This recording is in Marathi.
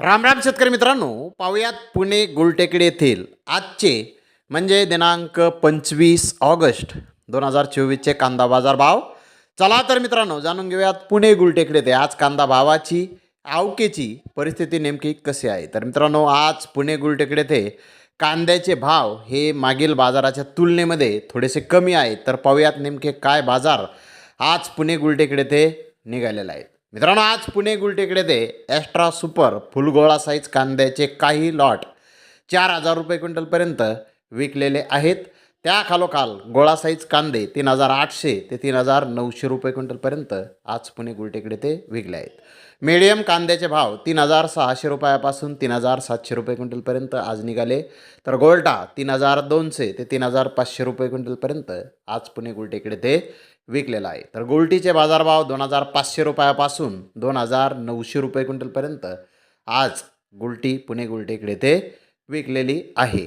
राम राम शेतकरी मित्रांनो पाहुयात पुणे गुलटेकडे येथील आजचे म्हणजे दिनांक पंचवीस ऑगस्ट दोन हजार चोवीसचे कांदा बाजार भाव. चला तर मित्रांनो जाणून घेऊयात पुणे गुलटेकडे ते आज कांदा भावाची आवकेची परिस्थिती नेमकी कशी आहे. तर मित्रांनो आज पुणे गुलटेकडे ते कांद्याचे भाव हे मागील बाजाराच्या तुलनेमध्ये थोडेसे कमी आहेत. तर पाहूयात नेमके काय बाजार आज पुणे गुलटेकडे ते निघालेले आहेत मित्रांनो आज पुणे गुलटेकडे ते ॲस्ट्रा सुपर फुलगोळा साईज कांद्याचे काही लॉट चार हजार रुपये क्विंटलपर्यंत विकलेले आहेत. त्या खालोखाल गोळा साईज कांदे तीन हजार आठशे ते तीन हजार नऊशे रुपये क्विंटलपर्यंत आज पुणे गुलटेकडे ते विकले आहेत. मीडियम कांद्याचे भाव तीन हजार सहाशे रुपयापासून तीन हजार सातशे रुपये क्विंटलपर्यंत आज निघाले. तर गोल्टा तीन हजार दोनशे ते तीन हजार पाचशे रुपये क्विंटलपर्यंत आज पुणे गुलटेकडे ते विकलेला आहे. तर गोल्टीचे बाजारभाव दोन हजार पाचशे रुपयापासून दोन हजार नऊशे रुपये क्विंटलपर्यंत आज गुलटी पुणे गुलटेकडे ते विकलेली आहे.